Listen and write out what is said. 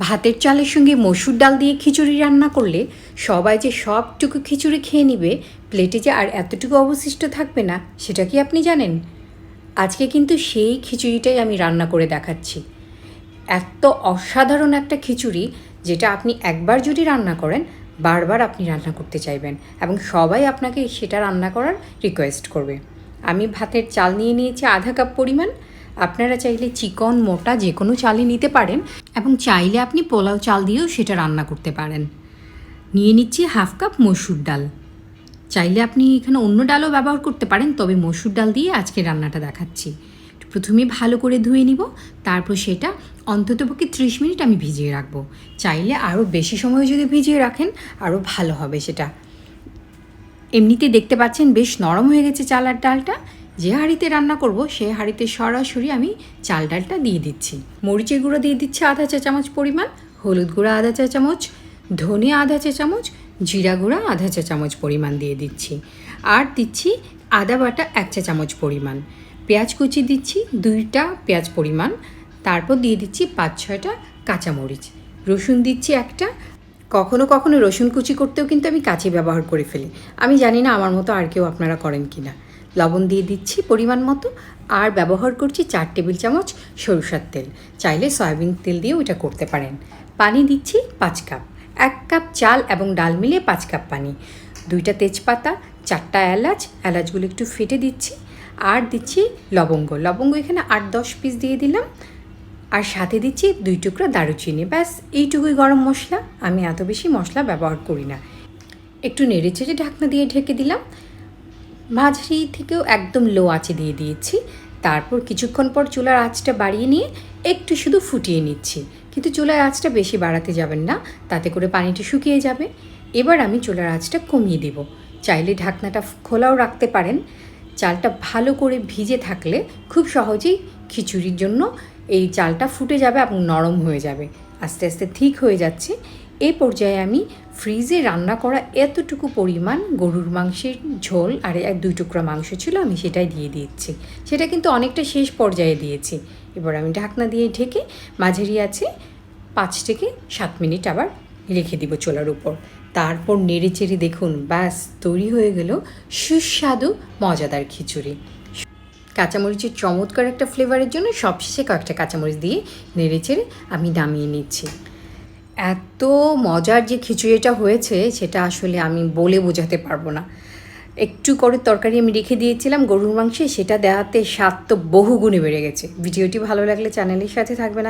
ভাতের চালের সঙ্গে মসুর ডাল দিয়ে খিচুড়ি রান্না করলে সবাই যে সবটুকু খিচুড়ি খেয়ে নিবে, প্লেটে যে আর এতটুকু অবশিষ্ট থাকবে না, সেটা কি আপনি জানেন? আজকে কিন্তু সেই খিচুড়িটাই আমি রান্না করে দেখাচ্ছি। এত অসাধারণ একটা খিচুড়ি যেটা আপনি একবার যদি রান্না করেন, বারবার আপনি রান্না করতে চাইবেন এবং সবাই আপনাকে সেটা রান্না করার রিকোয়েস্ট করবে। আমি ভাতের চাল নিয়ে নিয়েছি আধা কাপ পরিমাণ। আপনারা চাইলে চিকন, মোটা যে কোনো চালই নিতে পারেন। এবং চাইলে আপনি পোলাও চাল দিয়েও সেটা রান্না করতে পারেন। নিয়ে নিচ্ছি হাফ কাপ মসুর ডাল। চাইলে আপনি এখানে অন্য ডালও ব্যবহার করতে পারেন, তবে মসুর ডাল দিয়ে আজকে রান্নাটা দেখাচ্ছি। প্রথমে ভালো করে ধুয়ে নিব, তারপর সেটা অন্ততপক্ষে ত্রিশ মিনিট আমি ভিজিয়ে রাখব। চাইলে আরও বেশি সময় যদি ভিজিয়ে রাখেন, আরও ভালো হবে সেটা। এমনিতে দেখতে পাচ্ছেন বেশ নরম হয়ে গেছে চালার ডালটা। যে হাঁড়িতে রান্না করব, সে হাঁড়িতে সরাসরি আমি চাল ডালটা দিয়ে দিচ্ছি। মরিচের গুঁড়ো দিয়ে দিচ্ছি আধা চা চামচ পরিমাণ, হলুদ গুঁড়া আধা চা চামচ, ধনে আধা চা চামচ, জিরা গুঁড়া আধা চা চামচ পরিমাণ দিয়ে দিচ্ছি। আর দিচ্ছি আদা বাটা এক চা চামচ পরিমাণ। পেঁয়াজ কুচি দিচ্ছি দুইটা পেঁয়াজ পরিমাণ। তারপর দিয়ে দিচ্ছি পাঁচ ছয়টা কাঁচামরিচ। রসুন দিচ্ছি একটা। কখনো কখনো রসুন কুচি করতেও কিন্তু আমি কাঁচি ব্যবহার করে ফেলি। আমি জানি না আমার মতো আর কেউ আপনারা করেন কি না লবণ দিয়ে দিচ্ছি পরিমাণ মতো আর ব্যবহার করছি চার টেবিল চামচ সরষার তেল। চাইলে সয়াবিন তেল দিয়েও এটা করতে পারেন। পানি দিচ্ছি পাঁচ কাপ। এক কাপ চাল এবং ডাল মিলিয়ে পাঁচ কাপ পানি। দুইটা তেজপাতা, চারটা এলাচ, এলাচগুলো একটু ফেটে দিচ্ছি। আর দিচ্ছি লবঙ্গ। লবঙ্গ এখানে আট দশ পিস দিয়ে দিলাম। আর সাথে দিচ্ছি দুই টুকরো দারুচিনি। ব্যাস, এইটুকুই গরম মশলা। আমি এত বেশি মশলা ব্যবহার করি না। একটু নেড়ে চেড়ে ঢাকনা দিয়ে ঢেকে দিলাম। মাঝারি থেকেও একদম লো আঁচে দিয়ে দিয়েছি। তারপর কিছুক্ষণ পর চুলার আঁচটা বাড়িয়ে নিয়ে একটু শুধু ফুটিয়ে নিচ্ছি। কিন্তু চুলার আঁচটা বেশি বাড়াতে যাবেন না, তাতে করে পানিটা শুকিয়ে যাবে। এবার আমি চুলার আঁচটা কমিয়ে দেব। চাইলে ঢাকনাটা খোলাও রাখতে পারেন। চালটা ভালো করে ভিজে থাকলে খুব সহজেই খিচুড়ির জন্য এই চালটা ফুটে যাবে এবং নরম হয়ে যাবে। আস্তে আস্তে ঠিক হয়ে যাচ্ছে। এই পর্যায়ে আমি ফ্রিজে রান্না করা এতটুকু পরিমাণ গরুর মাংসের ঝোল আর এক দুই টুকরা মাংস ছিল, আমি সেটাই দিয়ে দিচ্ছি সেটা কিন্তু অনেকটা শেষ পর্যায়ে দিয়েছি। এবার আমি ঢাকনা দিয়ে ঢেকে মাঝারি আছে পাঁচ থেকে সাত মিনিট আবার রেখে দিব চোলার উপর। তারপর নেড়ে চেড়ে দেখুন, ব্যাস, তৈরি হয়ে গেল সুস্বাদু, মজাদার খিচুড়ি। কাঁচামরিচের চমৎকার একটা ফ্লেভারের জন্য সবশেষে কয়েকটা কাঁচামরিচ দিয়ে নেড়ে চেড়ে আমি নামিয়ে নিচ্ছি। এত মজার যে খিচুড়িটা হয়েছে, সেটা আসলে আমি বলে বোঝাতে পারব না। একটু করে তরকারি আমি রেখে দিয়েছিলাম গরুর মাংসে, সেটা দেওয়াতে স্বাদ তো বহুগুণে বেড়ে গেছে। ভিডিওটি ভালো লাগলে চ্যানেলের সাথে থাকবেন